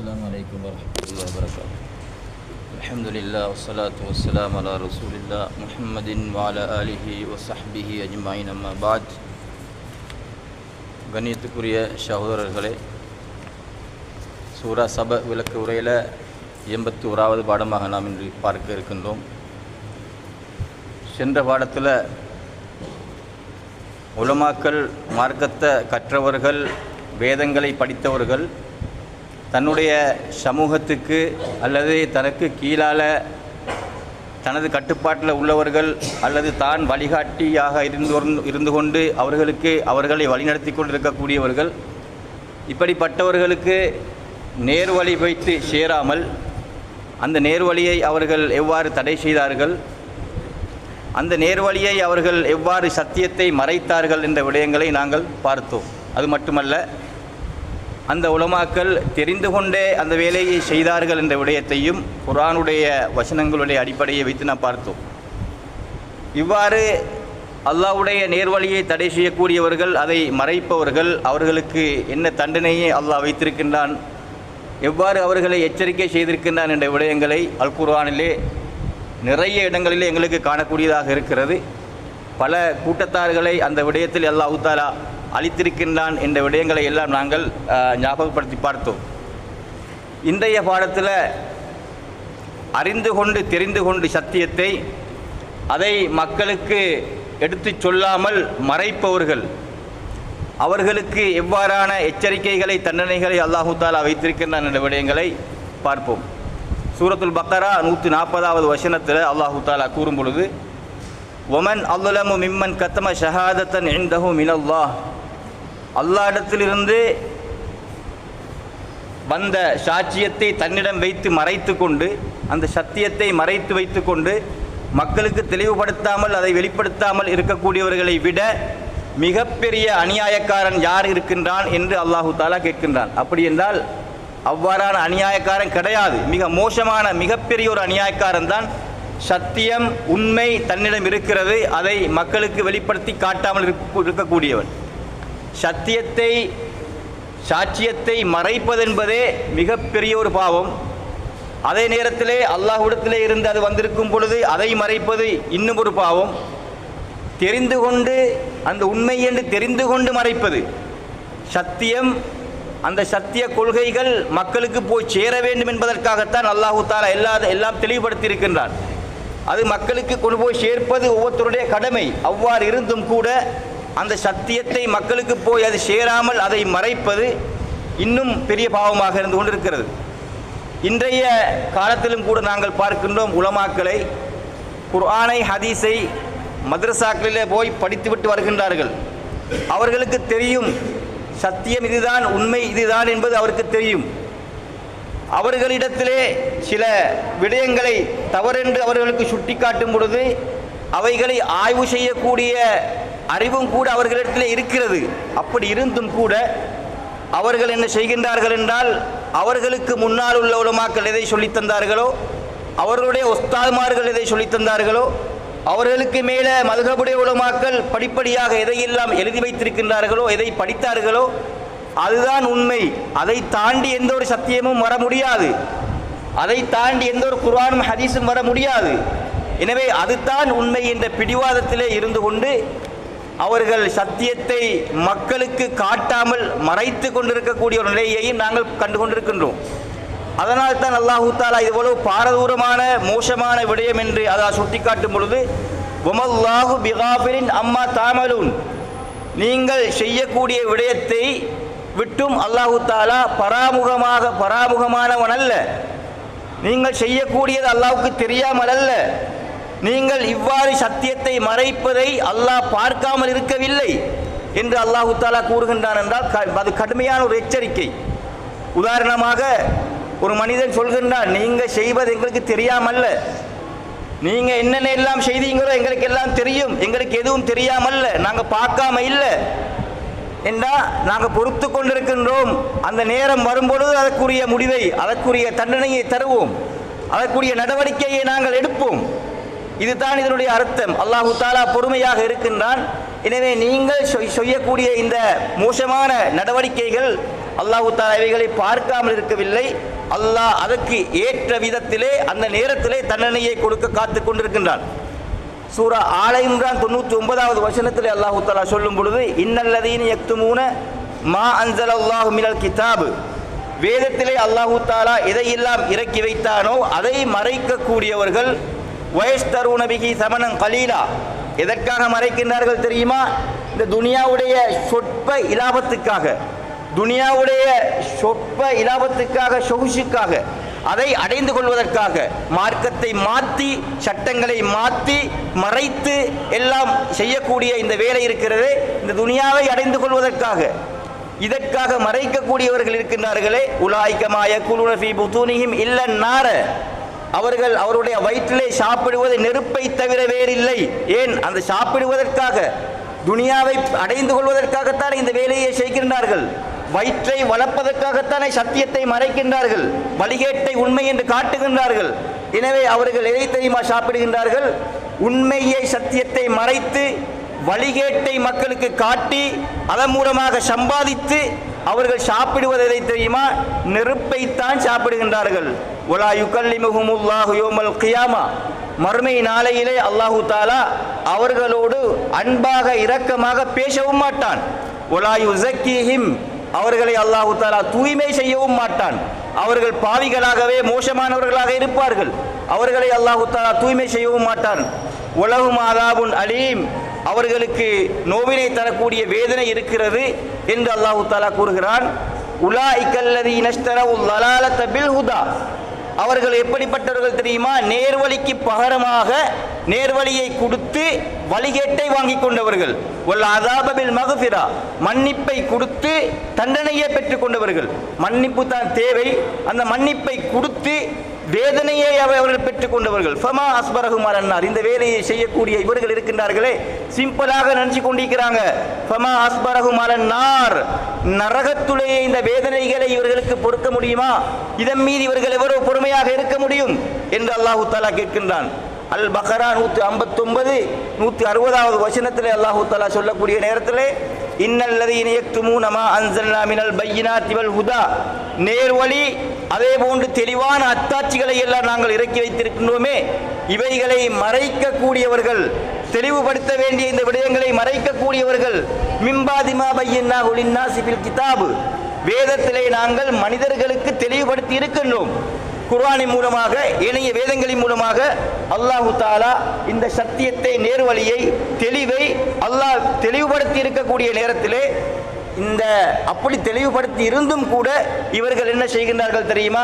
السلام عليكم ورحمة الله وبركاته الحمد لله والصلاة والسلام على رسول الله محمد وعلى آله وصحبه أجمعين أما بعد கண்ணியத்துக்குரிய சகோதரர்களே சூரா சப விளக்கு உரையில் எண்பத்தி ஓராவது பாடமாக நாம் இன்று பார்க்க இருக்கின்றோம் சென்ற பாடத்தில் உலமாக்கள் மார்க்கத்தை கற்றவர்கள் வேதங்களை படித்தவர்கள் தன்னுடைய சமூகத்துக்கு அல்லது தனக்கு கீழால தனது கட்டுப்பாட்டில் உள்ளவர்கள் அல்லது தான் வழிகாட்டியாக இருந்து இருந்து கொண்டு அவர்களுக்கு அவர்களை வழிநடத்தி கொண்டிருக்கக்கூடியவர்கள் இப்படிப்பட்டவர்களுக்கு நேர்வழி வைத்து சேராமல் அந்த நேர்வழியை அவர்கள் எவ்வாறு தடை செய்தார்கள் அந்த நேர்வழியை அவர்கள் எவ்வாறு சத்தியத்தை மறைத்தார்கள் என்ற விடயங்களை நாங்கள் பார்த்தோம். அது மட்டுமல்ல அந்த உலமாக்கள் தெரிந்து கொண்டே அந்த வேலையை செய்தார்கள் என்ற விடயத்தையும் குரானுடைய வசனங்களுடைய அடிப்படையை வைத்து நாம் பார்த்தோம். இவ்வாறு அல்லாஹ்வுடைய நேர்வழியை தடை செய்யக்கூடியவர்கள் அதை மறைப்பவர்கள் அவர்களுக்கு என்ன தண்டனையை அல்லாஹ் வைத்திருக்கின்றான் எவ்வாறு அவர்களை எச்சரிக்கை செய்திருக்கின்றான் என்ற விடயங்களை அல் குர்ஆனிலே நிறைய இடங்களிலே எங்களுக்கு காணக்கூடியதாக இருக்கிறது. பல கூட்டத்தார்களை அந்த விடயத்தில் அல்லாஹ் தாலா அளித்திருக்கின்றான் என்ற விடயங்களை எல்லாம் நாங்கள் ஞாபகப்படுத்தி பார்த்தோம். இன்றைய பாடத்தில் அறிந்து கொண்டு தெரிந்து கொண்டு சத்தியத்தை அதை மக்களுக்கு எடுத்துச் சொல்லாமல் மறைப்பவர்கள் அவர்களுக்கு எவ்வாறான எச்சரிக்கைகளை தண்டனைகளை அல்லாஹு தாலா வைத்திருக்கின்றான் என்ற விடயங்களை பார்ப்போம். சூரத்துல் பக்கரா நூற்றி நாற்பதாவது வசனத்தில் அல்லாஹு தாலா கூறும் பொழுது ஒமன் அல்லலமு மிம்மன் கத்தம ஷஹாதத்தன் இந்தஹு மினல்லாஹ் அல்லா இடத்திலிருந்து வந்த சாட்சியத்தை தன்னிடம் வைத்து மறைத்து கொண்டு அந்த சத்தியத்தை மறைத்து வைத்து கொண்டு மக்களுக்கு தெளிவுபடுத்தாமல் அதை வெளிப்படுத்தாமல் இருக்கக்கூடியவர்களை விட மிகப்பெரிய அநியாயக்காரன் யார் இருக்கின்றான் என்று அல்லாஹு தாலா கேட்கின்றான். அப்படி என்றால் அவ்வாறான அநியாயக்காரன் கிடையாது. மிக மோசமான மிகப்பெரிய ஒரு அநியாயக்காரன் தான். சத்தியம் உண்மை தன்னிடம் இருக்கிறது. அதை மக்களுக்கு வெளிப்படுத்தி காட்டாமல் இருக்கக்கூடியவன். சத்தியத்தை சாட்சியத்தை மறைப்பதென்பதே மிகப்பெரிய ஒரு பாவம். அதே நேரத்திலே அல்லாஹ்விடத்திலே இருந்து அது வந்திருக்கும் பொழுது அதை மறைப்பது இன்னும் ஒரு பாவம். தெரிந்து கொண்டு அந்த உண்மை என்று தெரிந்து கொண்டு மறைப்பது. சத்தியம் அந்த சத்திய கொள்கைகள் மக்களுக்கு போய் சேர வேண்டும் என்பதற்காகத்தான் அல்லாஹு தாலா எல்லா எல்லாம் தெளிவுபடுத்தியிருக்கின்றார் அது மக்களுக்கு கொண்டு போய் சேர்ப்பது ஒவ்வொருத்தருடைய கடமை. அவ்வாறு இருந்தும் கூட அந்த சத்தியத்தை மக்களுக்கு போய் அது சேராமல் அதை மறைப்பது இன்னும் பெரிய பாவமாக இருந்து கொண்டிருக்கிறது. இன்றைய காலத்திலும் கூட நாங்கள் பார்க்கின்றோம் உலமாக்களை குர்ஆனை ஹதீஸை மதரசாக்களிலே போய் படித்துவிட்டு வருகின்றார்கள். அவர்களுக்கு தெரியும் சத்தியம் இதுதான் உண்மை இதுதான் என்பது அவருக்கு தெரியும். அவர்களிடத்திலே சில விடயங்களை தவறென்று அவர்களுக்கு சுட்டிக்காட்டும் பொழுது அவைகளை ஆய்வு செய்யக்கூடிய அறிவும் கூட அவர்களிடத்தில் இருக்கிறது. அப்படி இருந்தும் கூட அவர்கள் என்ன செய்கின்றார்கள் என்றால் அவர்களுக்கு முன்னால் உள்ள உலமாக்கள் எதை சொல்லித் தந்தார்களோ அவர்களுடைய ஒஸ்தாதுமார்கள் எதை சொல்லித் தந்தார்களோ அவர்களுக்கு மேலே மதுகபுடைய உலமாக்கள் படிப்படியாக எதையெல்லாம் எழுதி வைத்திருக்கின்றார்களோ எதை படித்தார்களோ அதுதான் உண்மை. அதை தாண்டி எந்த ஒரு சத்தியமும் வர முடியாது. அதை தாண்டி எந்த ஒரு குர்ஆனும் ஹதீஸும் வர முடியாது. எனவே அதுதான் உண்மை என்ற பிடிவாதத்திலே இருந்து கொண்டு அவர்கள் சத்தியத்தை மக்களுக்கு காட்டாமல் மறைத்து கொண்டிருக்கக்கூடிய ஒரு நிலையையும் நாங்கள் கண்டு கொண்டிருக்கின்றோம் அதனால் தான் அல்லாஹு தாலா இது பாரதூரமான மோசமான விடயம் என்று அதை சுட்டிக்காட்டும் பொழுது உமல்லாஹு பிகாபிரின் அம்மா தாமலூன். நீங்கள் செய்யக்கூடிய விடயத்தை விட்டும் அல்லாஹு தாலா பராமுகமாக பராமுகமானவன் அல்ல. நீங்கள் செய்யக்கூடியது அல்லாவுக்கு தெரியாமல் அல்ல. நீங்கள் இவ்வாறு சத்தியத்தை மறைப்பதை அல்லாஹ் பார்க்காமல் இருக்கவில்லை என்று அல்லாஹு தாலா கூறுகின்றான் என்றால் க- அது கடுமையான ஒரு எச்சரிக்கை. உதாரணமாக ஒரு மனிதன் சொல்கின்றான் நீங்கள் செய்வது எங்களுக்கு தெரியாமல்ல. நீங்கள் என்னென்ன எல்லாம் செய்தீங்களோ எங்களுக்கு எல்லாம் தெரியும். எங்களுக்கு எதுவும் தெரியாமல்ல. நாங்கள் பார்க்காம இல்லை. என்றால் நாங்கள் பொறுத்து கொண்டிருக்கின்றோம். அந்த நேரம் வரும்பொழுது அதற்குரிய முடிவை அதற்குரிய தண்டனையை தருவோம். அதற்குரிய நடவடிக்கையை நாங்கள் எடுப்போம். இதுதான் இதனுடைய அர்த்தம். அல்லாஹு தாலா பொறுமையாக இருக்கின்றான். எனவே நீங்கள் செய்யக்கூடிய இந்த மோசமான நடவடிக்கைகள் அல்லாஹு தாலா இவைகளை பார்க்காமல் இருக்கவில்லை. அல்லாஹ் அதற்கு ஏற்ற விதத்திலே அந்த நேரத்திலே தண்டனையை கொடுக்க காத்து கொண்டிருக்கின்றான். சூரா ஆலை இம்ரான் தொண்ணூற்றி ஒன்பதாவது வசனத்தில் அல்லாஹு தாலா சொல்லும் பொழுது இன்னல்லதீன யக்துமூன மா அன்சல் அல்லாஹு மினல் கிதாபு. வேதத்திலே அல்லாஹு தாலா எதையெல்லாம் இறக்கி வைத்தானோ அதை மறைக்கக்கூடியவர்கள் வயஸ்தரு நபிகி சமணம் கலீலா. எதற்காக மறைக்கின்றார்கள் தெரியுமா? இந்த துனியாவுடைய சொற்ப இலாபத்துக்காக. துனியாவுடைய சொற்ப இலாபத்துக்காக சொகுசுக்காக. அதை அடைந்து கொள்வதற்காக மார்க்கத்தை மாற்றி சட்டங்களை மாற்றி மறைத்து எல்லாம் செய்யக்கூடிய இந்த வேலை இருக்கிறது. இந்த துனியாவை அடைந்து கொள்வதற்காக. இதற்காக மறைக்கக்கூடியவர்கள் இருக்கின்றார்களே. உலாய்க்கமாய குலுனஃபி புத்தூனியும் இல்ல நார. அவர்கள் அவருடைய வயிற்றிலே சாப்பிடுவது நெருப்பை தவிர வேறில்லை. ஏன்? அந்த சாப்பிடுவதற்காக துனியாவை அடைந்து கொள்வதற்காகத்தான் இந்த வேலையை செய்கின்றார்கள். வயிற்றை வளர்ப்பதற்காகத்தானே சத்தியத்தை மறைக்கின்றார்கள். வழிகேட்டை உண்மை என்று காட்டுகின்றார்கள். எனவே அவர்கள் எதை தெரியுமா சாப்பிடுகின்றார்கள்? உண்மையை சத்தியத்தை மறைத்து வழிகேட்டை மக்களுக்கு காட்டி அதன் மூலமாக சம்பாதித்து அவர்கள் சாப்பிடுவது எதை தெரியுமா? நெருப்பைத்தான் சாப்பிடுகின்றார்கள். ஒலா யுகல்லிமுஹுமுல்லாஹு யோமல் கியாமா மறுமை நாளையிலே அல்லாஹு தாலா அவர்களோடு அன்பாக இரக்கமாக பேசவும் மாட்டான். ஒலா யுசக்கிஹிம் அவர்களை அல்லாஹு தாலா தூய்மை செய்யவும் மாட்டான். அவர்கள் பாவிகளாகவே மோசமானவர்களாக இருப்பார்கள். அவர்களை அல்லாஹு தாலா தூய்மை செய்யவும் மாட்டான். உலகும் ஆதாபுன் அலீம். அவர்களுக்கு நோவினை தரக்கூடிய வேதனை இருக்கிறது என்று அல்லாஹு தாலா கூறுகிறான். உலா இக்கல்லதி நஷ்டரவு லலாலத்த பில் ஹுதா அவர்கள் எப்படிப்பட்டவர்கள் தெரியுமா? நேர்வழிக்கு பகரமாக நேர்வழியை கொடுத்து வழிகேட்டை வாங்கி கொண்டவர்கள். ஒல் அதாபபில் மகஃபிரா மன்னிப்பை கொடுத்து தண்டனையை பெற்றுக் கொண்டவர்கள். மன்னிப்பு தான் தேவை. அந்த மன்னிப்பை கொடுத்து வேதனையை அவர்கள் பெற்றுக்கொண்டவர்கள். ஃபமா அஸ்பரகுமார் அன்னார் இந்த வேலையை செய்யக்கூடிய இவர்கள் இருக்கின்றார்களே சிம்பிளாக நினைச்சு கொண்டிருக்கிறாங்க. ஃபமா அஸ்பரகுமார் அன்னார் நரகத்துடைய இந்த வேதனைகளை இவர்களுக்கு பொறுக்க முடியுமா? இதன் மீது இவர்கள் எவ்வளவு பொறுமையாக இருக்க முடியும்? என்று அல்லாஹு தாலா கேட்கின்றான். அல் பக்ரா நூற்றி ஐம்பத்தொன்பது நூற்றி அறுபதாவது வசனத்தில் அல்லாஹு தாலா சொல்லக்கூடிய நேரத்தில் இன்னல்லதீன யக்துமூன மா அன்சல்னா மினல் பையினாத்தி வல் ஹுதா. நேர்வழி அதே போன்று தெளிவான அத்தாட்சிகளை எல்லாம் நாங்கள் இறக்கி வைத்திருக்கின்றோமே. இவைகளை மறைக்கக்கூடியவர்கள் தெளிவுபடுத்த வேண்டிய இந்த விடயங்களை மறைக்கக்கூடியவர்கள் மிம்பாதிமா பையன்னா ஒளின்னா சிபில் கிதாபு. வேதத்திலே நாங்கள் மனிதர்களுக்கு தெளிவுபடுத்தி இருக்கின்றோம். குர்ஆனின் மூலமாக ஏனைய வேதங்களின் மூலமாக அல்லாஹு தாலா இந்த சத்தியத்தை நேர்வழியை தெளிவை அல்லாஹ் தெளிவுபடுத்தி இருக்கக்கூடிய நேரத்திலே இந்த அப்படி தெளிவுபடுத்தி இருந்தும் கூட இவர்கள் என்ன செய்கின்றார்கள் தெரியுமா?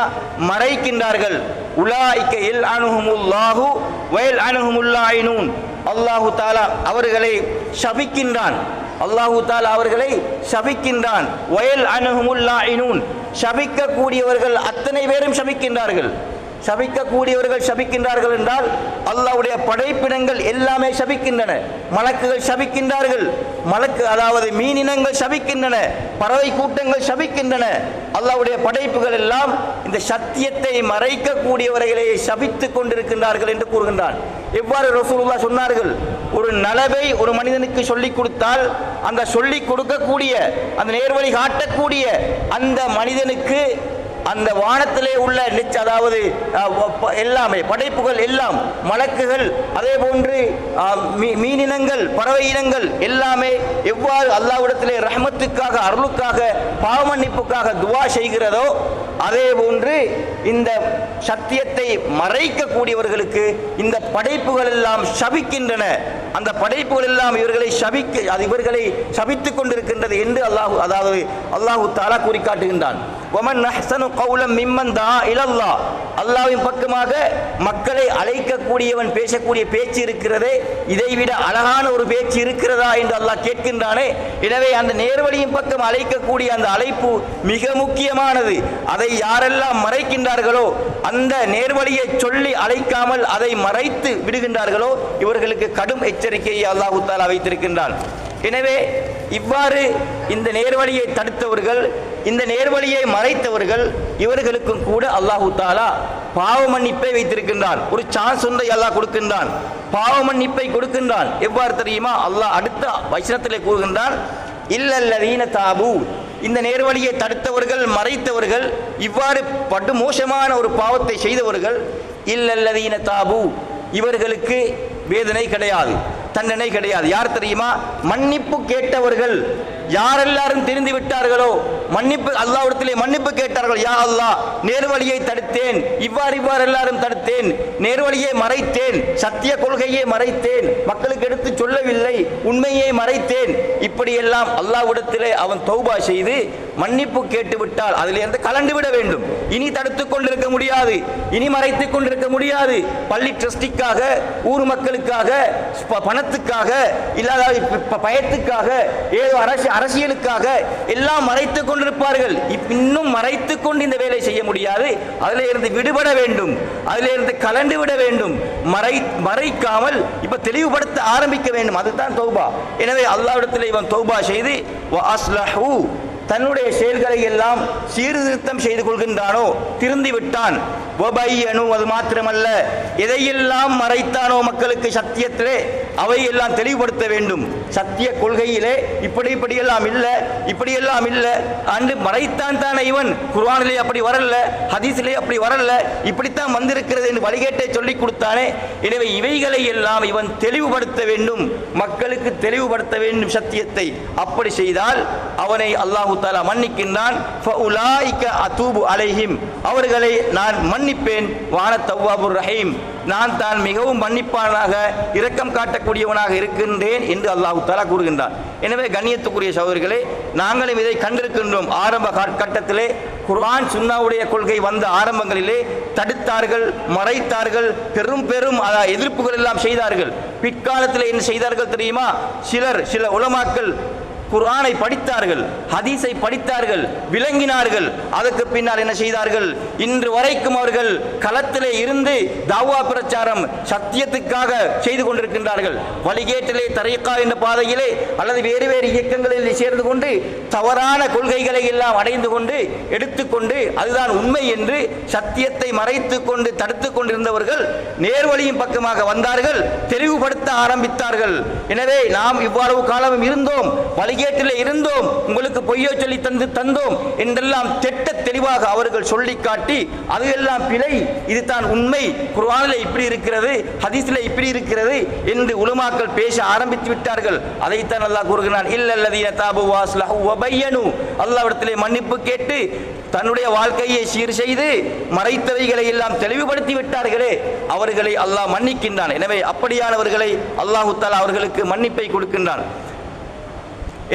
மறைக்கின்றார்கள். உலாய்க்க எல் அணுகுமுல்லாஹு வயல் அணுகுமுல்லாயினூன் அல்லாஹு தாலா அவர்களை சபிக்கின்றான். அல்லாஹு தால் அவர்களை சபிக்கின்றான். வயல் அணுகுமுல்லாயினூன் சபிக்கக்கூடியவர்கள் அத்தனை பேரும் சபிக்கின்றார்கள். சபிக்கக்கூடியவர்கள் சபிக்கின்றார்கள் என்றால் அல்லாவுடைய படைப்பினங்கள் எல்லாமே சபிக்கின்றன. மலக்குகள் சபிக்கின்றார்கள். மலக்கு அதாவது மீனினங்கள் சபிக்கின்றன. பறவை கூட்டங்கள் சபிக்கின்றன. அல்லாவுடைய படைப்புகள் எல்லாம் இந்த சத்தியத்தை மறைக்கக்கூடியவர்களை சபித்துக் கொண்டிருக்கின்றார்கள் என்று கூறுகின்றான். எவ்வாறு ரசூலுல்லா சொன்னார்கள்? ஒரு நலவை ஒரு மனிதனுக்கு சொல்லிக் கொடுத்தால் அந்த சொல்லிக் கொடுக்கக்கூடிய அந்த நேர்வழி காட்டக்கூடிய அந்த மனிதனுக்கு அந்த வானத்திலே உள்ள நிச்ச அதாவது எல்லாமே படைப்புகள் எல்லாம் மலக்குகள் அதே போன்று மீனினங்கள் பறவை இனங்கள் எல்லாமே எவ்வாறு அல்லாவிடத்திலே ரஹமத்துக்காக அருளுக்காக பாவமன்னிப்புக்காக துவா செய்கிறதோ அதே போன்று இந்த சத்தியத்தை மறைக்கக்கூடியவர்களுக்கு இந்த படைப்புகள் எல்லாம் சபிக்கின்றன. அந்த படைப்புகள் எல்லாம் இவர்களை சபிக்க அது இவர்களை சபித்துக் கொண்டிருக்கின்றது என்று அல்லாஹு அதாவது அல்லாஹு தாலா கூறி காட்டுகின்றான் ஒமன் அஹ்சனு கௌலம் மிம்மன் தா இலல்லா. பக்கமாக மக்களை அழைக்கக்கூடியவன் பேசக்கூடிய பேச்சு இருக்கிறதே இதைவிட அழகான ஒரு பேச்சு இருக்கிறதா என்று அல்லாஹ் கேட்கின்றானே. எனவே அந்த நேர்வழியின் பக்கம் அழைக்கக்கூடிய அந்த அழைப்பு மிக முக்கியமானது. அதை யாரெல்லாம் மறைக்கின்றார்களோ அந்த நேர்வழியை சொல்லி அழைக்காமல் அதை மறைத்து விடுகின்றார்களோ இவர்களுக்கு கடும் எச்சரிக்கையை அல்லாஹு தாலா வைத்திருக்கின்றான். எனவே இவ்வாறு இந்த நேர்வழியை தடுத்தவர்கள் இந்த நேர்வழியை மறைத்தவர்கள் இவர்களுக்கும் கூட அல்லாஹு தாலா பாவ மன்னிப்பை வைத்திருக்கின்றான். ஒரு சான்ஸ் ஒன்றை அல்லாஹ் கொடுக்கின்றான். பாவ மன்னிப்பை கொடுக்கின்றான். எவ்வாறு தெரியுமா? அல்லாஹ் அடுத்த வசனத்திலே கூறுகின்றான் இல்லல்லதீன தாபு. இந்த நேர்வழியை தடுத்தவர்கள் மறைத்தவர்கள் இவ்வாறு படுமோசமான ஒரு பாவத்தை செய்தவர்கள் இல்லல்லதீன தாபு. இவர்களுக்கு வேதனை கிடையாது. தண்டனை கிடையாது. யார் தெரியுமா? மன்னிப்பு கேட்டவர்கள் யாரெல்லாரும் தெரிந்து விட்டார்களோ? மன்னிப்பு அல்லாவிடத்திலே மன்னிப்பு கேட்டார்கள் யா அல்லாஹ் நேர்வழியை தடுத்தேன். இவ்வாறு இவ்வாறு எல்லாரும் தடுத்தேன். நேர்வழியை மறைத்தேன். சத்திய கொள்கையை மறைத்தேன். மக்களுக்கு எடுத்து சொல்லவில்லை. உண்மையை மறைத்தேன். இப்படியெல்லாம் அல்லாவிடத்திலே அவன் தௌபா செய்து மன்னிப்பு கேட்டு விட்டால் அதிலிருந்து கலண்டு விட வேண்டும். இனி தடுத்துக் கொண்டிருக்க முடியாது. இனி மறைத்துக் கொண்டிருக்க முடியாது. பள்ளி ட்ரஸ்டிக்காக ஊர் மக்களுக்காக பண பணத்துக்காக இல்லாத பயத்துக்காக ஏதோ அரசு அரசியலுக்காக எல்லாம் மறைத்துக் கொண்டிருப்பார்கள். இன்னும் மறைத்துக் கொண்டு இந்த வேலை செய்ய முடியாது. அதில் இருந்து விடுபட வேண்டும். அதில் இருந்து கலண்டு விட வேண்டும். மறை மறைக்காமல் இப்ப தெளிவுபடுத்த ஆரம்பிக்க வேண்டும். அதுதான் தௌபா. எனவே அல்லாவிடத்தில் இவன் தௌபா செய்து "வ தன்னுடைய செயல்களை எல்லாம் சீர்திருத்தம் செய்து கொள்கின்றானோ திருந்தி விட்டான். வபையனு அது மாத்திரமல்ல. எதையெல்லாம் மறைத்தானோ மக்களுக்கு சத்தியத்திலே அவையெல்லாம் தெளிவுபடுத்த வேண்டும். சத்திய கொள்கையிலே இப்படி இப்படியெல்லாம் இல்லை இப்படியெல்லாம் இல்லை. அன்று மறைத்தான் தானே இவன். குர்வானிலே அப்படி வரல ஹதீஸிலே அப்படி வரல இப்படித்தான் வந்திருக்கிறது என்று வழிகேட்டை சொல்லி கொடுத்தானே. எனவே இவைகளை எல்லாம் இவன் தெளிவுபடுத்த வேண்டும். மக்களுக்கு தெளிவுபடுத்த வேண்டும் சத்தியத்தை. அப்படி செய்தால் அவனை அல்லாஹு தாலா மன்னிக்கின்றான். ஃபஉலாயிக அதூபு அலைஹிம். அவர்களை நான் மன்னிப்பேன். வான தவ்வாபுர் ரஹீம். நான் தான் மிகவும் மன்னிப்பானாக இரக்கம் காட்டக்கூடியவனாக இருக்கின்றேன் என்று அல்லாஹு தாலா கூறுகின்றான். எனவே கண்ணியத்துக்குரிய சகோதரிகளே நாங்களும் இதை கண்டிருக்கின்றோம். ஆரம்ப கட்டத்திலே குர்ஆன் சுன்னாவுடைய கொள்கை வந்த ஆரம்பங்களிலே தடுத்தார்கள் மறைத்தார்கள் பெரும் பெரும் எதிர்ப்புகள் எல்லாம் செய்தார்கள். பிற்காலத்தில் என்ன செய்தார்கள் தெரியுமா? சிலர் சில உலமாக்கள் குர்ஆனை படித்தார்கள் ஹதீஸை படித்தார்கள் விளங்கினார்கள். அதற்கு பின்னால் என்ன செய்தார்கள்? இன்று வரைக்கும் அவர்கள் களத்திலே இருந்து தாவா பிரச்சாரம் சத்தியத்துக்காக செய்து கொண்டிருக்கின்றார்கள். வழிகேட்டிலே தரையக்கா என்ற பாதையிலே அல்லது வேறு வேறு இயக்கங்களில் சேர்ந்து கொண்டு தவறான கொள்கைகளை எல்லாம் அடைந்து கொண்டு எடுத்துக்கொண்டு அதுதான் உண்மை என்று சத்தியத்தை மறைத்து கொண்டு தடுத்துக் கொண்டிருந்தவர்கள் நேர்வழியின் பக்கமாக வந்தார்கள் தெளிவுபடுத்த ஆரம்பித்தார்கள். எனவே நாம் இவ்வளவு காலமும் இருந்தோம். வழிகேட்டில் இருந்தோம். உங்களுக்கு பொய்யோ சொல்லி தந்து தந்தோம். என்றெல்லாம் திட்ட தெளிவாக அவர்கள் சொல்லி காட்டி அது எல்லாம் பிழை. இதுதான் உண்மை. குர்வானில் இப்படி இருக்கிறது ஹதீஸில் இப்படி இருக்கிறது என்று உலமாக்கள் பேச ஆரம்பித்து விட்டார்கள். அதைத்தான் அல்லாஹ் கூறுகிறான் இல்லல்லதீன தாபு வாஸ்லஹு வபையனு. அல்லாஹ்விடத்திலே மன்னிப்பு கேட்டு தன்னுடைய வாழ்க்கையை சீர் செய்து மறைத்தவைகளை எல்லாம் தெளிவுபடுத்தி விட்டார்களே. அவர்களை அல்லாஹ் மன்னிக்கின்றான். எனவே அப்படியானவர்களை அல்லாஹு தாலா அவர்களுக்கு மன்னிப்பை கொடுக்கின்றான்.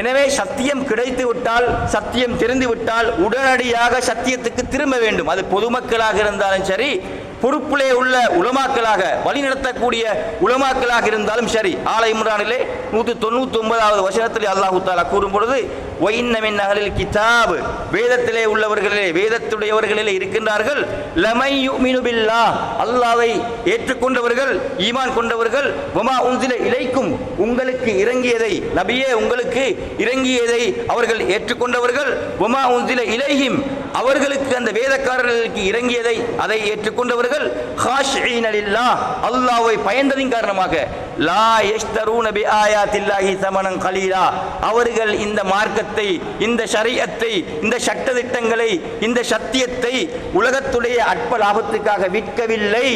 எனவே சத்தியம் கிடைத்து விட்டால் சத்தியம் தெரிந்து விட்டால் உடனடியாக சத்தியத்துக்கு திரும்ப வேண்டும். அது பொதுமக்களாக இருந்தாலும் சரி பொறுப்பிலே உள்ள உலமாக்களாக வழிநடத்தக்கூடிய உலமாக்களாக இருந்தாலும் சரி. ஆலை இம்ரானிலே நூற்றி தொண்ணூற்றி ஒன்பதாவது வசனத்தில் அல்லாஹூத்தாலா கூறும் பொழுது ஒயின்னமின் நகலில் கிதாப் வேதத்திலே உள்ளவர்களிலே வேதத்துடையவர்களிலே இருக்கின்றார்கள். லமை யுமினு அல்லாவை ஏற்றுக்கொண்டவர்கள் ஈமான் கொண்டவர்கள் வமா உன்சில இலைக்கும் உங்களுக்கு இறங்கியதை நபியே உங்களுக்கு இறங்கியதை அவர்கள் ஏற்றுக்கொண்டவர்கள். வமா உன்சில இலையும் அவர்களுக்கு அந்த வேதக்காரர்களுக்கு இறங்கியதை அதை ஏற்றுக்கொண்டவர்கள். ஹாஷ் அல்லாவை பயந்ததின் காரணமாக. லா எஷ்தரூன பி ஆயாத்தில்லாஹி சமணம் கலீலா. அவர்கள் இந்த மார்க்கத்தை இந்த ஷரியத்தை இந்த சட்ட திட்டங்களை இந்த சத்தியத்தை உலகத்துடைய அற்ப லாபத்துக்காக விற்கவில்லை.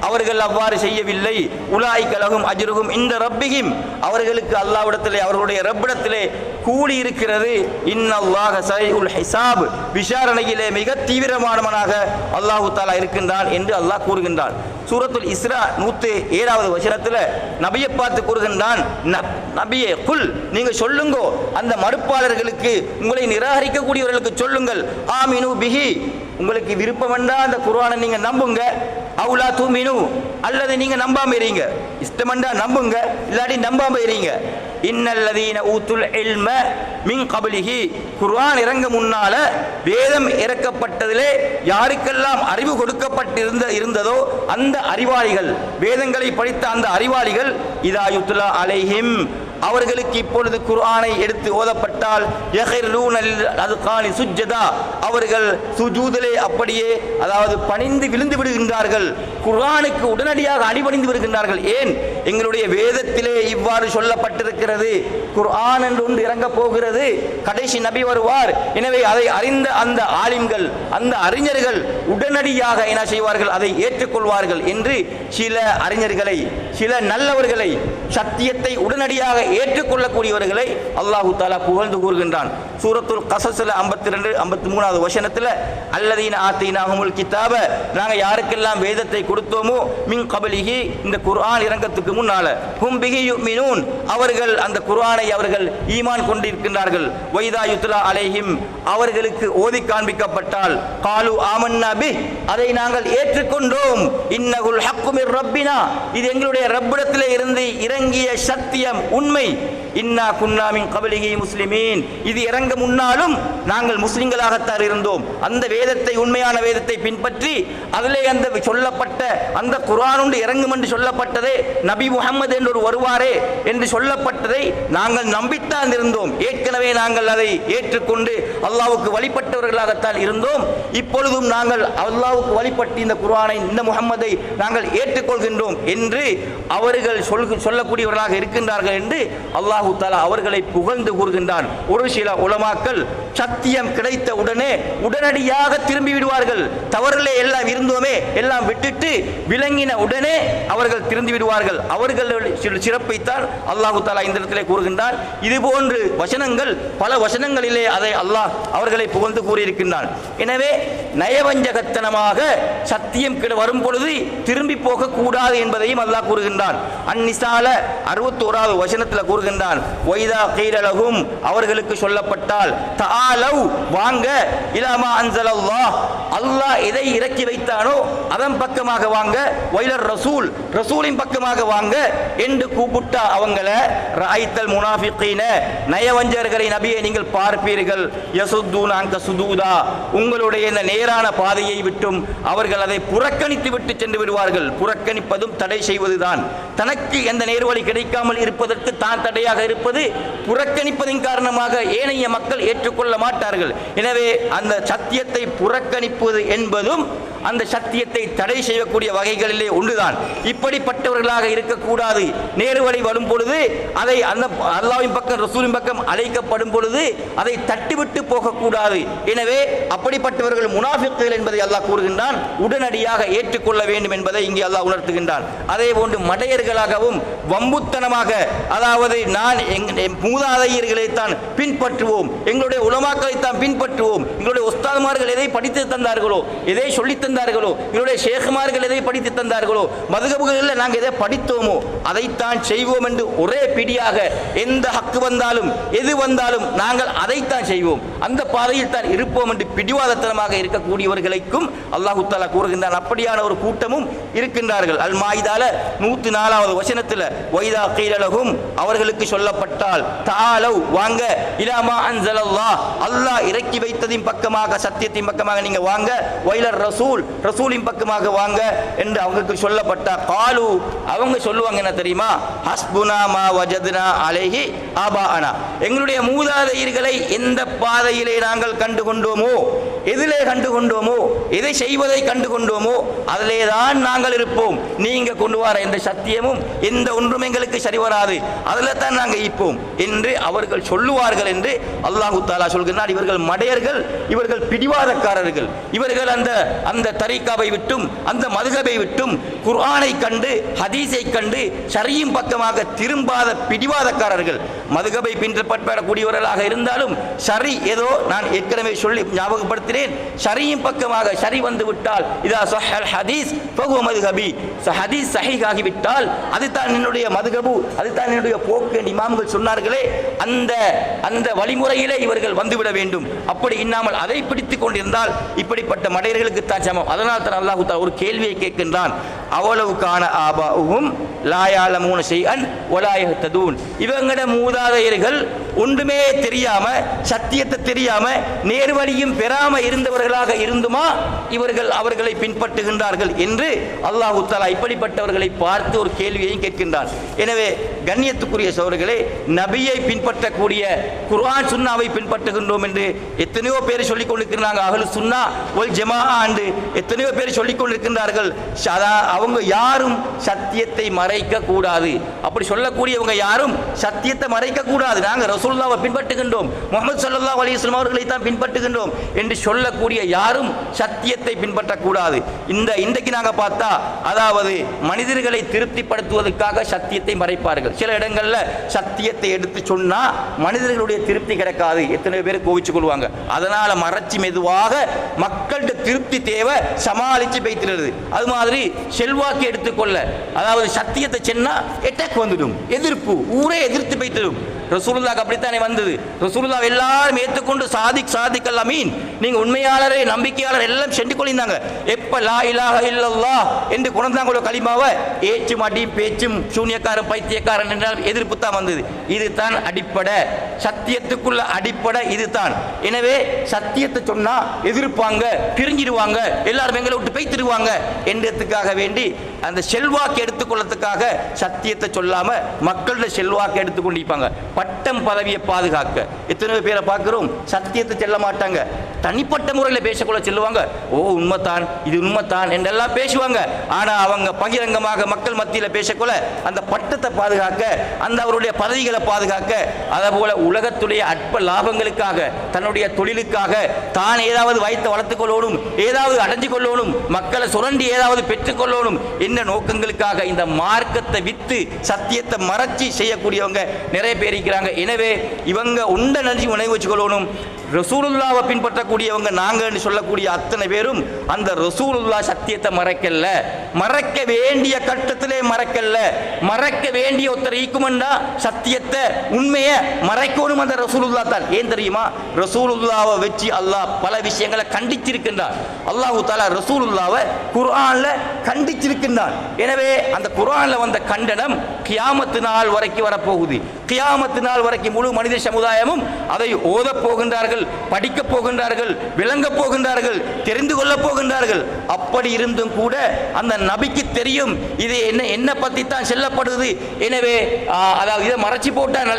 அவர்கள் அவ்வாறு செய்யவில்லை. உலாய் கலகும் அஜ்ருகும் இந்த ரப்பிகிம் அவர்களுக்கு அல்லாவிடத்திலே அவர்களுடைய ரப்பிடத்திலே கூலி இருக்கிறது இன்னல்லாஹ உல் ஹிசாப் விசாரணையிலே மிக தீவிரமானவனாக அல்லாஹு தாலா இருக்கின்றான் என்று அல்லாஹ் கூறுகின்றான். சூரத்துல் இஸ்ரா நூத்து ஏழாவது வசனத்தில் நபியை பார்த்து கூறுகின்றான் "நப்- நபியே குல் நீங்க சொல்லுங்கோ. அந்த மறுப்பாளர்களுக்கு உங்களை நிராகரிக்கக்கூடியவர்களுக்கு சொல்லுங்கள். ஆமினு பிஹி உங்களுக்கு விருப்பம் என்றால் அந்த குர்ஆனை நீங்க நம்புங்க. அவுலா தூமினு அல்லது நீங்க நம்பாம இருங்க. இஷ்டமண்டா நம்புங்க. இல்லாட்டி நம்பாம இருங்க. இன்னல்லதீன ஊத்துல் இல்ம மின் கபலிஹி. குர்ஆன் இறங்க முன்னால வேதம் இறக்கப்பட்டதிலே யாருக்கெல்லாம் அறிவு கொடுக்கப்பட்டிருந்த இருந்ததோ அந்த அறிவாளிகள் வேதங்களை படித்த அந்த அறிவாளிகள் இதா யுத்துலா அலைஹிம். அவர்களுக்கு இப்பொழுது குர்ஆனை எடுத்து ஓதப்பட்டால் யஹிர்லூன லில் சுஜ்ஜதா. அவர்கள் சுஜூதிலே அப்படியே அதாவது பணிந்து விழுந்து விடுகின்றார்கள். குர்ஆனுக்கு உடனடியாக அடிபணிந்து விடுகின்றார்கள். ஏன்? எங்களுடைய வேதத்திலே இவ்வாறு சொல்லப்பட்டிருக்கிறது. குர்ஆன் என்று ஒன்று இறங்கப் போகிறது. கடைசி நபி வருவார். எனவே அதை அறிந்த அந்த ஆலிம்கள் அந்த அறிஞர்கள் உடனடியாக என்ன செய்வார்கள்? அதை ஏற்றுக்கொள்வார்கள் என்று சில அறிஞர்களை சில நல்லவர்களை சத்தியத்தை உடனடியாக ஏற்றுக்கொள்ளக்கூடியவர்களை அல்லாஹு தாலா புகழ்ந்து கூறுகின்றான். சூரத்துல் கசஸ்ல ஐம்பத்தி ரெண்டு ஐம்பத்தி மூணாவது வசனத்தில் அல்லதீன் ஆத்தீனாகுமுல் கிதாப. நாங்கள் யாருக்கெல்லாம் வேதத்தை கொடுத்தோமோ மின் கபலிகி இந்த குர்ஆன் இறங்கத்துக்கு முன்னால ஹும் யுமினூன். அவர்கள் அந்த குர்ஆனை அவர்கள் ஈமான் கொண்டிருக்கின்றார்கள். வைதா யுத்லா அலேஹிம் அவர்களுக்கு ஓதி காண்பிக்கப்பட்டால் காலு ஆமன்னா பி அதை நாங்கள் ஏற்றுக்கொண்டோம். இன்னகுல் ஹக்குமிர் ரப்பினா. இது எங்களுடைய ரப்பிடத்திலே இருந்து இறங்கிய சத்தியம் உண்மை. இன்னா குன்னாமின் கபலிகி முஸ்லிமீன். இது இறங்க முன்னாலும் நாங்கள் முஸ்லிம்களாகத்தான் இருந்தோம். அந்த வேதத்தை உண்மையான வேதத்தை பின்பற்றி அதிலே அந்த சொல்லப்பட்ட அந்த குரானுண்டு இறங்கும் என்று சொல்லப்பட்டதே நபி முகமது என்று ஒரு வருவாரே என்று சொல்லப்பட்டதை நாங்கள் நம்பித்தான் இருந்தோம். ஏற்கனவே நாங்கள் அதை ஏற்றுக்கொண்டு அல்லாவுக்கு வழிபட்டவர்களாகத்தான் இருந்தோம். இப்பொழுதும் நாங்கள் அல்லாவுக்கு வழிபட்டு இந்த குரானை இந்த முகம்மதை நாங்கள் ஏற்றுக்கொள்கின்றோம் என்று அவர்கள் சொல் சொல்லக்கூடியவர்களாக இருக்கின்றார்கள் என்று அல்லாஹ் தாலா அவர்களை புகழ்ந்து கூறுகின்றான். ஒரு சில உலமாக்கள் சத்தியம் கிடைத்த உடனே உடனடியாக திரும்பி விடுவார்கள். தவறிலே எல்லாம் இருந்தோமே எல்லாம் விட்டுட்டு விளங்கின உடனே அவர்கள் திரும்பி விடுவார்கள். அவர்கள் சிறப்பைத்தான் அல்லாஹு தாலா இந்த இடத்திலே கூறுகின்றான். இது போன்று வசனங்கள் பல வசனங்களிலே அதை அல்லாஹ் அவர்களை புகழ்ந்து கூறியிருக்கின்றான். எனவே நயவஞ்சகத்தனமாக சத்தியம் வரும் பொழுது திரு போகக்கூடாது என்பதையும் அல்லாஹ் கூறுகின்றான். அந்நிசால அறுபத்தோராவது வசனத்தில் கூறுகின்றான். ஒய்தா கைரழகும் அவர்களுக்கு சொல்லப்பட்டால் தாலவ் வாங்க இலாமா அன்சலல்லாஹ் அல்லாஹ் எதை இறக்கி வைத்தானோ அதன் பக்கமாக வாங்க வைலர் ரசூல் ரசூலின் பக்கமாக வாங்க என்று கூப்பிட்டா அவங்கள ராய்த்தல் முனாஃபிகீன நயவஞ்சர்களை நபியை நீங்கள் பார்ப்பீர்கள். யசுத்தூன் அங்க சுதூதா. உங்களுடைய இந்த நேரான பாதையை விட்டும் அவர்கள் அதை புறக்கணித்து விட்டு சென்று விடுவார்கள். புறக்கணிப்பதும் தடை செய்வதுதான். தனக்கு எந்த நேர்வழி கிடைக்காமல் இருப்பதற்கு தான் தடையாக இருப்பது புறக்கணிப்பதின் காரணமாக ஏனைய மக்கள் ஏற்றுக்கொள்ள மாட்டார்கள். எனவே அந்த சத்தியத்தை புறக்கணிப்பது என்பதும் அந்த சத்தியத்தை தடை செய்யக்கூடிய வகைகளிலே ஒன்றுதான். இப்படிப்பட்டவர்களாக இருக்கக்கூடாது. நேர்வழி வரும் பொழுது அதை அந்த அல்லாவின் பக்கம் ரசூலின் பக்கம் அழைக்கப்படும் பொழுது அதை தட்டிவிட்டு போகக்கூடாது. எனவே அப்படிப்பட்டவர்கள் முனாஃபிக்குகள் என்பதை அல்லாஹ் கூறுகின்றான். உடனடியாக ஏற்றுக்கொள்ள வேண்டும் என்பதை இங்கே அல்லாஹ் உணர்த்துகின்றான். அதே போன்று மடையர்களாகவும் வம்புத்தனமாக அதாவது நான் எங் மூதாதையர்களைத்தான் பின்பற்றுவோம். எங்களுடைய உலமாக்களைத்தான் பின்பற்றுவோம். எங்களுடைய உஸ்தாதுமார்கள் எதை படித்து தந்தார்களோ எதை சொல்லித் தந்தார்களோ எங்களுடைய ஷேகுமார்கள் எதை படித்து தந்தார்களோ? மதுகபுகளில் நாங்கள் எதை படித்தோமோ? அதைத்தான் செய்வோம் என்று ஒரே பிடியாக எந்த ஹக்கு வந்தாலும் எது வந்தாலும் நாங்கள் அதைத்தான் செய்வோம். அந்த பாதையில் தான் இருப்போம் என்று பிடிவாதத்தனமாக இருக்கக்கூடியவர்களுக்கும் அல்லாஹு தாலா கூறுகின்றான். அப்படியான ஒரு கூட்டமும் இருக்கின்றார்கள். அல் மாயிதால நூத்தி நாலாவது வசனத்தில் வைதா கீழலகும் அவர்களுக்கு சொல்லப்பட்டால் தாலவ் வாங்க இலாமா அன்சலல்லா அல்லாஹ் இறக்கி வைத்ததின் பக்கமாக சத்தியத்தின் பக்கமாக நீங்க வாங்க வைலர் ரசூல் ரசூலின் பக்கமாக வாங்க என்று அவங்களுக்கு சொல்லப்பட்ட காலு அவங்க சொல்லுவாங்க என்ன தெரியுமா? ஹஸ்புனா மா வஜதுனா அலேஹி ஆபா அனா எங்களுடைய மூதாதையர்களை எந்த பாதையிலே நாங்கள் கண்டு கொண்டோமோ எதிலே கண்டு கொண்டோமோ எதை செய்வதை கண்டு கொண்டோமோ அதிலே தான் நாங்கள் இருப்போம். நீங்க கொண்டு வர எந்த சத்தியமும் எந்த ஒன்றும் எங்களுக்கு சரி வராது. அதில் தான் நாங்கள் இருப்போம் என்று அவர்கள் சொல்லுவார்கள் என்று அல்லாஹு தாலா சொல்கிறார் இவர்கள் மடையர்கள் இவர்கள் பிடிவாதக்காரர்கள். இவர்கள் அந்த அந்த தரீக்காவை விட்டும் அந்த மதுகபை விட்டும் குர்ஆனை கண்டு ஹதீஸை கண்டு சரியும் பக்கமாக திரும்பாத பிடிவாதக்காரர்கள். மதுகபை பின்பற்றப்படக்கூடியவர்களாக இருந்தாலும் ஷரி ஏதோ நான் ஏற்கனவே சொல்லி ஞாபகப்படுத்தினேன். சரியின் பக்கமாக சரி வந்து விட்டால் இதா சொஹல் ஹதீஸ் பகு மதுகபி. ஹதீஸ் சஹீஹ் விட்டால் அதுதான் என்னுடைய மதுகபு அதுதான் என்னுடைய போக்கு என்று இமாம்கள் சொன்னார்களே அந்த அந்த வழிமுறையிலே இவர்கள் வந்துவிட வேண்டும். அப்படி இன்னாமல் அதை பிடித்துக் கொண்டிருந்தால் இப்படிப்பட்ட மடையர்களுக்கு தான் சமம். அதனால் தான் அல்லாஹு ஒரு கேள்வியை கேட்கின்றான். அவ்வளவுக்கான ஆபாவும் லாயால மூணு செய்யன் ஒலாயக ததூன் இவங்கட மூதாதையர்கள் ஒன்றுமே தெரியாம சத்தியத்தை தெரியாம நேர்வழியும் பெறாம இருந்தவர்களாக இருந்துமா? இவர்கள் அவர்களை பின்பற்றுகின்றார்கள் என்று அல்லாஹு தாலா இப்படிப்பட்டவர்களை பார்த்து ஒரு கேள்வியையும் கேட்கின்றான். எனவே கண்ணியத்துக்குரிய சோழர்களே நபியை பின்பற்றக்கூடிய குர்ஆன் சுன்னாவை பின்பற்றுகின்றோம் என்று எத்தனையோ பேர் சொல்லிக் கொண்டிருக்கிறாங்க. அகலு சுன்னா ஒல் ஜமா என்று எத்தனையோ பேர் சொல்லிக் கொண்டிருக்கின்றார்கள். சதா அவங்க யாரும் சத்தியத்தை மறைக்க கூடாது அப்படி சொல்லக்கூடியவங்க யாரும் சத்தியத்தை மறைக்க கூடாது நாங்கள் ரசூல்லாவை பின்பற்றுகின்றோம். முகமது சல்லா அலிஸ்லாம் அவர்களை தான் பின்பற்றுகின்றோம் என்று சொல்லக்கூடிய யாரும் சத்தியத்தை பின்பற்றக்கூடாது. இந்த இன்றைக்கு நாங்கள் பார்த்தா அதாவது மனிதர்களை திருப்திப்படுத்துவதற்காக சத்தியத்தை மறைப்பார்கள். சில இடங்களில் சத்தியத்தை எடுத்து சொன்னால் மனிதர்களுடைய திருப்தி கிடைக்காது. எத்தனை பேர் கோவிச்சு கொள்வாங்க. அதனால் மறைச்சி மெதுவாக மக்கள்கிட்ட திருப்தி தேவை சமாளித்து வைத்திருது அது மாதிரி செல்வாக்கு எடுத்துக்கொள்ள. அதாவது சத்திய சத்தியத்தை சென்னா எட்டக் வந்துடும். எதிர்ப்பு ஊரே எதிர்த்து வைத்திடும். ரசூலுல்லாக்கு அப்படித்தானே வந்தது? ரசூலுல்லா எல்லாரும் ஏற்றுக்கொண்டு சாதிக் சாதிக் அல் மீன் நீங்கள் உண்மையாளரே நம்பிக்கையாளர் எல்லாம் சென்று கொள்ளிருந்தாங்க எப்போ லா இலாக இல்லல்லா என்று குணந்தாங்களோ களிமாவை ஏச்சும் அடி பேச்சும் சூனியக்காரன் பைத்தியக்காரன் என்றால் எதிர்ப்பு தான் வந்தது. இதுதான் அடிப்படை. சத்தியத்துக்குள்ள அடிப்படை இதுதான். எனவே சத்தியத்தை சொன்னா எதிர்ப்பாங்க பிரிஞ்சிடுவாங்க எல்லாரும் எங்களை விட்டு பேய்த்திடுவாங்க என்றதுக்காக வேண்டி அந்த செல்வாக்கு எடுத்துக்கொள்ளத்துக்காக சத்தியத்தை சொல்லாம மக்களோட செல்வாக்கு எடுத்துக்கொண்டிருப்பாங்க. பட்டம் பதவியை பாதுகாக்க. எத்தனை பேரை பார்க்குறோம் சத்தியத்தை செல்ல மாட்டாங்க. தனிப்பட்ட முறையில் பேசக்குள்ள சொல்லுவாங்க. ஓ உண்மைத்தான் இது உண்மைத்தான் என்றெல்லாம் பேசுவாங்க. ஆனால் அவங்க பகிரங்கமாக மக்கள் மத்தியில் பேசக்குள்ள அந்த பட்டத்தை பாதுகாக்க அந்த அவருடைய பதவிகளை பாதுகாக்க அதேபோல் உலகத்துடைய அற்ப லாபங்களுக்காக தன்னுடைய தொழிலுக்காக தான் ஏதாவது வைத்து வளர்த்துக் கொள்ளணும் ஏதாவது அடைஞ்சு கொள்ளணும் மக்களை சுரண்டி ஏதாவது பெற்றுக்கொள்ளணும் என்ன நோக்கங்களுக்காக இந்த மார்க்கத்தை விற்று சத்தியத்தை மறைச்சி செய்யக்கூடியவங்க நிறைய பேர் இருக்கிறாங்க எனவே இவங்க உண்ட நன்றி உணவு வச்சுக்கொள்ளணும். ரசூலுல்லாவை பின்பற்றக்கூடியவங்க நாங்கன்னு சொல்லக்கூடிய அத்தனை பேரும் அந்த ரசூலுல்லா சத்தியத்தை மறைக்கல மறைக்க வேண்டிய கட்டத்திலே மறைக்கல மறைக்க வேண்டிய ஒருத்தர் ஈக்குமெண்டா சத்தியத்தை உண்மையை மறைக்கணும் அந்த ரசூலுல்லா தான். ஏன் தெரியுமா? ரசூலுல்லாவை வச்சு அல்லாஹ் பல விஷயங்களை கண்டிச்சிருக்கின்றான். அல்லாஹு தாலா ரசூலுல்லாவை குர்ஆன்ல கண்டிச்சிருக்கின்றான். எனவே அந்த குர்ஆன்ல வந்த கண்டனம் கியாமத்து நாள் வரைக்கும் வரப்போகுது. கியாமத்து நாள் வரைக்கும் முழு மனித சமுதாயமும் அதை ஓதப் போகின்றார்கள் படிக்கப் போகின்றார்கள் விளங்கப் போகின்றார்கள் தெரிந்து கொள்ளப் போகின்றார்கள். அப்படி இருந்தும் கூட அந்த நபிக்கு தெரியும் இது என்ன என்ன பற்றி தான் செல்லப்படுது. எனவே அதாவது இதை மறைச்சி போட்டால்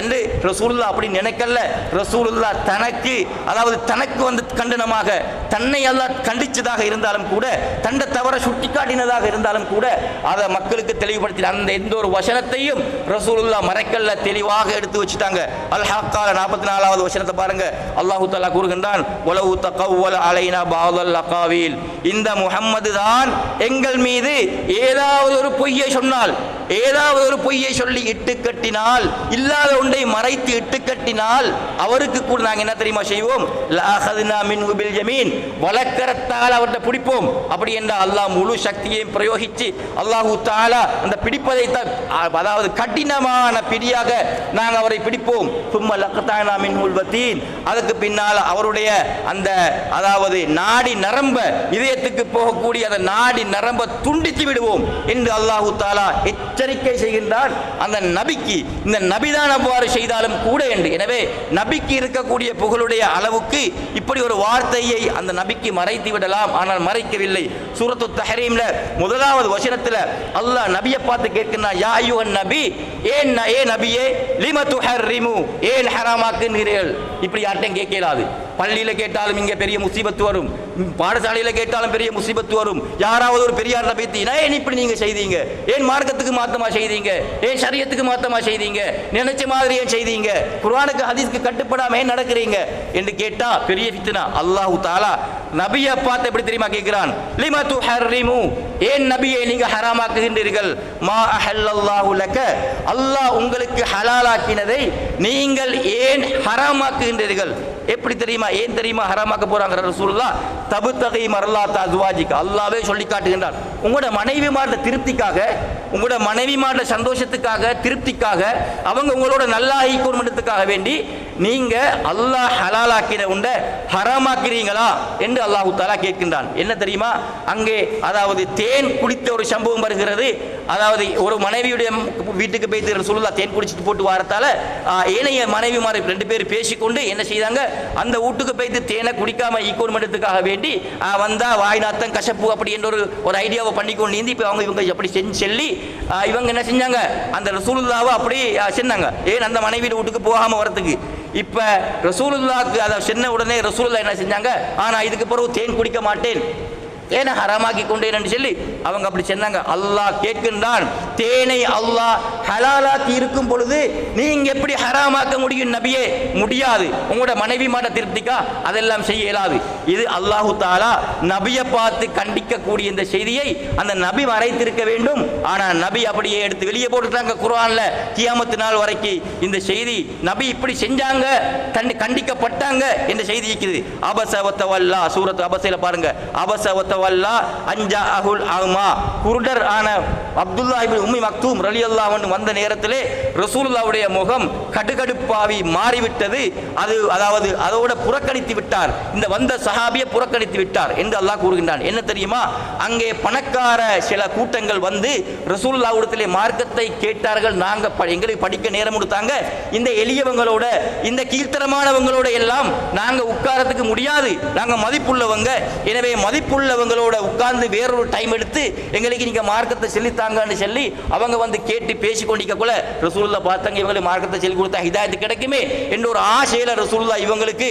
என்று ரசூலுல்லா அப்படி நினைக்கல. ரசூலுல்லா தனக்கு அதாவது தனக்கு வந்து கண்டனமாக தன்னை எல்லாம் கண்டிச்சதாக இருந்தாலும் கூட தண்டை தவற சுட்டிக்காட்டினதாக இருந்தாலும் கூட அதை மக்களுக்கு தெளிவுபடுத்தி அந்த எந்த ஒரு வசனத்தையும் ரசூலுல்லா மறைக்க மறைக்கல்ல தெளிவாக எடுத்து வச்சுட்டாங்க. அல் ஹக்கால நாற்பத்தி நாலாவது வசனத்தை பாருங்க. அல்லாஹு தஆலா கூறுகின்றான் உலவு தகவல் அலைனா பாதல் அக்காவில் இந்த முகம்மது தான் எங்கள் மீது ஏதாவது ஒரு பொய்யை சொன்னால் ஏதாவது ஒரு பொய்யை சொல்லி இட்டு கட்டினால் இல்லாத ஒன்றை மறைத்து இட்டு கட்டினால் அவருக்கு கூட நாங்கள் என்ன தெரியுமா செய்வோம்? லாஹதுனா மின் வலக்கரத்தால் அவர்கிட்ட பிடிப்போம். அப்படி என்றால் அல்லாஹ் முழு சக்தியையும் பிரயோகித்து அல்லாஹு தாலா அந்த பிடிப்பதை தான் அதாவது கடினமான பிடியாக நாங்கள் அவரை பிடிப்போம். சும்மா லக்கத்தானா மின் உல்வத்தீன் அதுக்கு பின்னால் அவருடைய அந்த அதாவது நாடி நரம்ப இதயத்துக்கு போகக்கூடிய அந்த நாடி நரம்ப துண்டித்து விடுவோம் என்று அல்லாஹு தாலா எச்சரிக்கை செய்கின்றான். அந்த நபிக்கு இந்த நபிதான் அவ்வாறு செய்தாலும் கூட என்று. எனவே நபிக்கு இருக்கக்கூடிய புகழுடைய அளவுக்கு இப்படி ஒரு வார்த்தையை அந்த நபிக்கு மறைத்து விடலாம். ஆனால் மறைக்கவில்லை. சூரத்து தஹரீம்ல முதலாவது வசனத்துல அல்லாஹ் நபியை பார்த்து கேட்கிறான் யா அய்யுஹன் நபி ஏன் ஏ நபியே லிம துஹர்ரிமு? ஏன் ஹராமாக்குன்றீர்கள் இப்படி யார்ட்டையும் கேட்கலாது. பள்ளியில் கேட்டாலும் இங்கே பெரிய முசீபத்து வரும். பாடசாலையில் கேட்டாலும் பெரிய முசீபத்து வரும். யாராவது ஒரு பெரியார் பேத்தி ஏன் இப்படி நீங்கள் செய்தீங்க? ஏன் மார்க்கத்துக்கு மாத்தமாக செய்தீங்க? ஏன் சரியத்துக்கு மாத்தமாக செய்தீங்க? நினைச்ச மாதிரி ஏன் செய்தீங்க? குரானுக்கு ஹதீஸ்க்கு கட்டுப்படாம ஏன் நடக்கிறீங்க? என்று கேட்டா பெரிய ஃபித்னா. அல்லாஹ் தாலா நபியை பார்த்து எப்படி தெரியுமா கேட்கிறான் லிமா துஹர்ரிமு? ஏன் நபியை நீங்க ஹராமாக்குகின்றீர்கள்? மா அஹல்லல்லாஹு லக அல்லாஹ் உங்களுக்கு ஹலாலாக்கினதை நீங்கள் ஏன் ஹராமாக்குகின்றீர்கள்? எப்படி தெரியுமா? ஏன் தெரியுமா? ஹராமாக்க போறாங்க ரசூல்லா தபு தகை மரலா ததுவாஜிக்கு அல்லாவே சொல்லி காட்டுகின்றார் உங்களோட மனைவி மாட திருப்திக்காக உங்களோட மனைவி மாட சந்தோஷத்துக்காக திருப்திக்காக அவங்க உங்களோட நல்லா ஈக்கணுன்றதுக்காக வேண்டி நீங்க அல்லாஹ் ஹலாலாக்கின உண்ட ஹராமாக்கிறீங்களா என்று அல்லாஹு தாலா கேட்கின்றான். என்ன தெரியுமா? அங்கே அதாவது தேன் குடித்த ஒரு சம்பவம் வருகிறது. அதாவது ஒரு மனைவியுடைய வீட்டுக்கு போய் ரசூலுல்லா தேன் குடிச்சிட்டு போட்டு வரத்தால ஏனைய மனைவி மாதிரி ரெண்டு பேர் பேசிக்கொண்டு என்ன செய்தாங்க? அந்த வீட்டுக்கு போய்த்து தேனை குடிக்காம ஈக்குவல்மெண்ட்டுக்காக வேண்டி வந்தா வாய்நாத்தம் கசப்பு அப்படி என்ற ஒரு ஒரு ஐடியாவை பண்ணிக்கொண்டு நீந்தி இப்போ அவங்க இவங்க அப்படி செஞ்சு சொல்லி இவங்க என்ன செஞ்சாங்க? அந்த ரசூலுல்லாவை அப்படி செஞ்சாங்க ஏன் அந்த மனைவியோட வீட்டுக்கு போகாம வரத்துக்கு இப்போ ரசூலுல்லாக்கு அதை சென்ன உடனே ரசூலுல்லா என்ன செஞ்சாங்க? ஆனால் இதுக்கு பிறகு தேன் குடிக்க மாட்டேன். தேனை ஹராமாக்கி கொண்டேன் என்று சொல்லி அவங்க அப்படி சொன்னாங்க. அல்லாஹ் கேட்கின்றான் தேனை அல்லாஹ் ஹலாலாக்கி இருக்கும் பொழுது நீங்க எப்படி ஹராமாக்க முடியும் நபியே? முடியாது. உங்களோட மனைவி மாட்ட திருப்திக்கா? அதெல்லாம் செய்ய இயலாது. இது அல்லாஹு தாலா நபியை பார்த்து கண்டிக்கக்கூடிய இந்த செய்தியை அந்த நபி மறைத்திருக்க வேண்டும். ஆனால் நபி அப்படியே எடுத்து வெளியே போட்டுட்டாங்க குரான்ல கியாமத்து நாள் வரைக்கும் இந்த செய்தி நபி இப்படி செஞ்சாங்க கண்டி கண்டிக்கப்பட்டாங்க என்ற செய்தி இருக்குது. அபசவத்தவல்லா சூரத் அபசையில் பாருங்க. அபசவத்தவல்லா அஞ்சா அகுல் ஆகுமா குருடர் ஆன அப்துல்லா இபின் உம்மி மக்தூம் ரலி அல்லா வந்த நேரத்திலே ரசூலுல்லாவுடைய முகம் கடுகடுப்பாவி மாறிவிட்டது. அது அதாவது அதோட புறக்கணித்து விட்டார். இந்த வந்த சஹாபியை புறக்கணித்து விட்டார் என்று அல்லாஹ் கூறுகின்றான். என்ன தெரியுமா? அங்கே பணக்கார சில கூட்டங்கள் வந்து ரசூலுல்லாவிடத்திலே மார்க்கத்தை கேட்டார்கள். நாங்கள் ப- எங்களுக்கு படிக்க நேரம் கொடுத்தாங்க. இந்த எளியவங்களோட இந்த கீழ்த்தரமானவங்களோட எல்லாம் நாங்கள் உட்காரத்துக்கு முடியாது. நாங்கள் மதிப்புள்ளவங்க. எனவே மதிப்புள்ளவங்களோட உட்கார்ந்து வேறொரு டைம் எடுத்து எங்களுக்கு நீங்க மார்க்கத்தை சொல்லித்தாங்கன்னு சொல்லி அவங்க வந்து கேட்டு பேசி கொண்டிருக்கக்குள்ள ரசூல்லா பார்த்தாங்க இவங்களுக்கு மார்க்கத்தை சொல்லி கொடுத்தா ஹிதாயத்து கிடைக்குமே என்ற ஒரு ஆசையில ரசூல்லா இவங்களுக்கு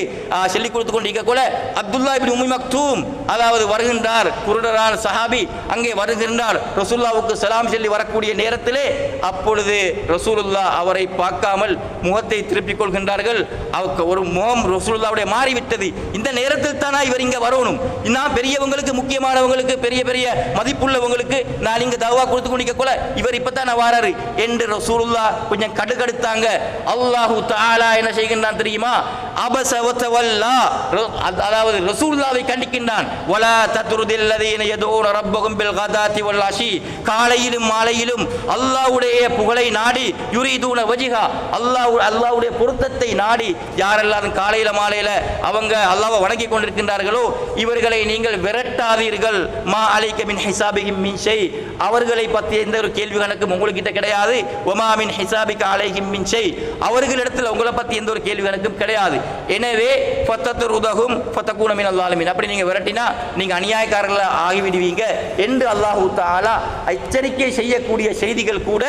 சொல்லி கொடுத்து கொண்டிருக்கக்குள்ள அப்துல்லா இப்படி உமி மக்தூம் அதாவது வருகின்றார் குருடரான சஹாபி அங்கே வருகின்றார். ரசூல்லாவுக்கு சலாம் சொல்லி வரக்கூடிய நேரத்திலே அப்பொழுது ரசூலுல்லா அவரை பார்க்காமல் முகத்தை திருப்பிக் கொள்கின்றார்கள். அவருக்கு ஒரு முகம் ரசூலுல்லாவுடைய மாறிவிட்டது. இந்த நேரத்தில் தானா இவர் இங்க வரணும். இன்னும் பெரியவங்களுக்கு முக்கியமானவங்களுக்கு பெரிய பெரிய மதிப்பு மதிப்புள்ளவங்களுக்கு நான் இங்க தவா கொடுத்து கொண்டிருக்க இவர் இப்பதான் நான் வாராரு என்று ரசூலுல்லா கொஞ்சம் கடுகடுத்தாங்க. அல்லாஹு தாலா என்ன செய்கின்றான் தெரியுமா? அபசவத்தவல்லா. அதாவது ரசூல்லாவை கண்டிக்கின்றான். வலா தத்ருதில்லதீன யதுன ரப்பகும் பில் கதாத்தி வல் காலையிலும் மாலையிலும் அல்லாஹ்வுடைய புகழை நாடி யுரீதுன வஜிஹா. அல்லாஹ் அல்லாஹ்வுடைய பொருத்தத்தை நாடி யாரெல்லாம் காலையில மாலையில அவங்க அல்லாஹ்வை வணங்கி கொண்டிருக்கின்றார்களோ இவர்களை நீங்கள் விரட்டாதீர்கள். மா அலைக்க மின் ஹிசாபிஹிம் மின் செய் அவர்களை பற்றி எந்த ஒரு கேள்வி கணக்கும் உங்கள்கிட்ட கிடையாது. ஒமா மின் ஹிசாபிக அலைஹிம் மின் செய் அவர்களிடத்தில் உங்களை பற்றி எந்த ஒரு கேள்வி கணக்கும் கிடையாது. எனவே ஃபத்தத்து உதகும் ஃபத்தக்கூன அல்லாலுமின் அப்படி நீங்கள் விரட்டினா நீங்கள் அநியாயக்காரர்களா ஆகிவிடுவீங்க என்று அல்லாஹூ தாலா எச்சரிக்கை செய்யக்கூடிய செய்திகள் கூட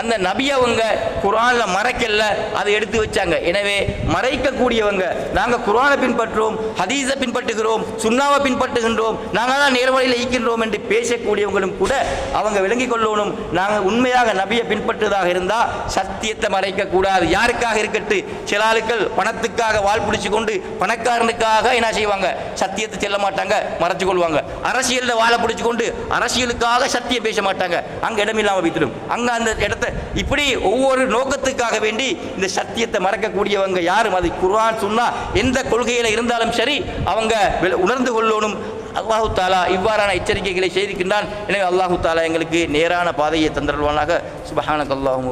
அந்த நபி அவங்க குரானில் மறைக்கல அதை எடுத்து வச்சாங்க. எனவே மறைக்கக்கூடியவங்க நாங்கள் குரானை பின்பற்றுவோம் ஹதீஸை பின்பற்றுகிறோம் சுண்ணாவை பின்பற்றுகின்றோம் நாங்கள் தான் நேர்வழியில் ஈக்கின்றோம் என்று பேசக்கூடியவங்களும் கூட அவங்க விளங்கிக் கொள்ளணும். நாங்கள் உண்மையாக நபியை பின்பற்றுவதாக இருந்தால் சத்தியத்தை மறைக்கக்கூடாது. யாருக்காக இருக்கட்டு? சில ஆளுக்கள் பணத்துக்காக வால் பிடிச்சு கொண்டு பணக்காரனுக்காக என்ன செய்வாங்க? சத்தியத்தை செல்ல மாட்டாங்க மறைச்சு கொள்வாங்க. அரசியல்ல வாழை பிடிச்சு கொண்டு அரசியலுக்காக சத்தியம் பேச மாட்டாங்க. அங்க இடமில்லாம வைத்திடும் அங்க அந்த இடத்த இப்படி ஒவ்வொரு நோக்கத்துக்காக வேண்டி இந்த சத்தியத்தை மறக்கக்கூடியவங்க யாரும்? அது குர்ஆன் சொன்னா எந்த கொள்கையில இருந்தாலும் சரி அவங்க உணர்ந்து கொள்ளணும். அல்லாஹு தாலா இவ்வாறான எச்சரிக்கைகளை செய்திருக்கின்றான். எனவே அல்லாஹு தாலா எங்களுக்கு நேரான பாதையை தந்தருவானாக சுபஹானக் அல்லாஹு